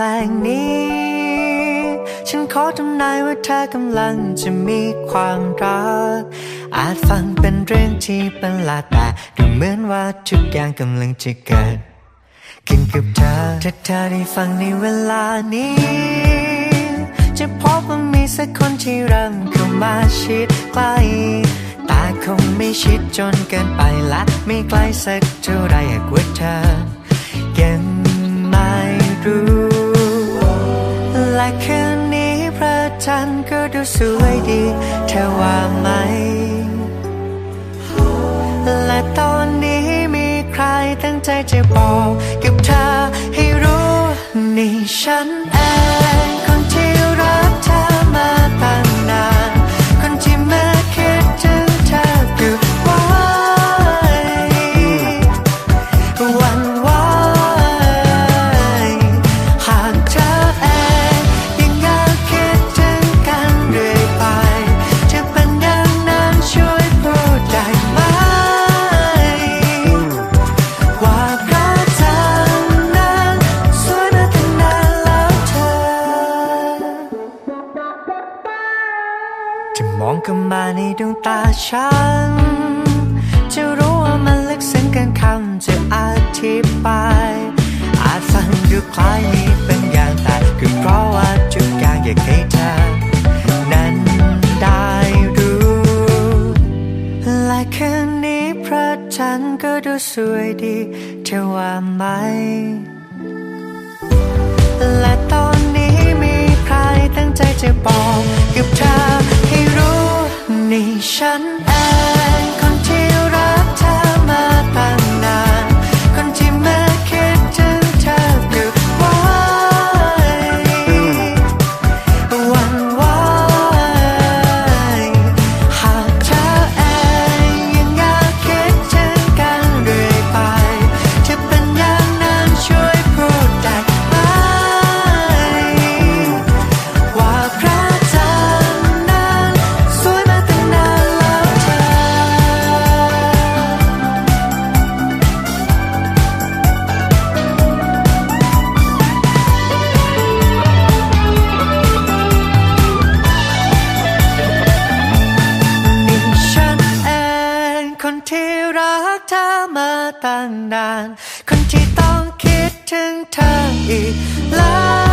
ลงนี้ ฉันขอทำนายว่าเธอกำลังจะมีความรัก อาจฟังเป็นเรื่องที่ประหลาดแต่ดูเหมือนว่าทุกอย่างกำลังจะเกิดขึ้นกับเธอถ้าเธอได้ฟังในเวลานี้ จะพบว่ามีสักคนที่เริ่มเข้ามาชิดใกล้แต่คงไม่ชิดจนเกินไปและไม่ใกล้สักเท่าไรหากว่าเธอ จันก็ดูสวยดีเธอว่าไหม และตอนนี้มีใครตั้งใจจะบอกกับเธอให้รู้นี่ฉันเอง ในดวงตาฉัน จะรู้ว่ามันลึกซึ้งเกินคำจะอธิบาย อาจฟังดูคล้ายมีเป็นอย่างแต่คือเพราะว่าทุกอย่างอยากให้เธอนั้นได้รู้ และคืนนี้พระจันทร์ก็ดูสวยดีเธอว่าไหม เธอมาตั้งนาน คนที่ต้องคิดถึงเธออีกแล้ว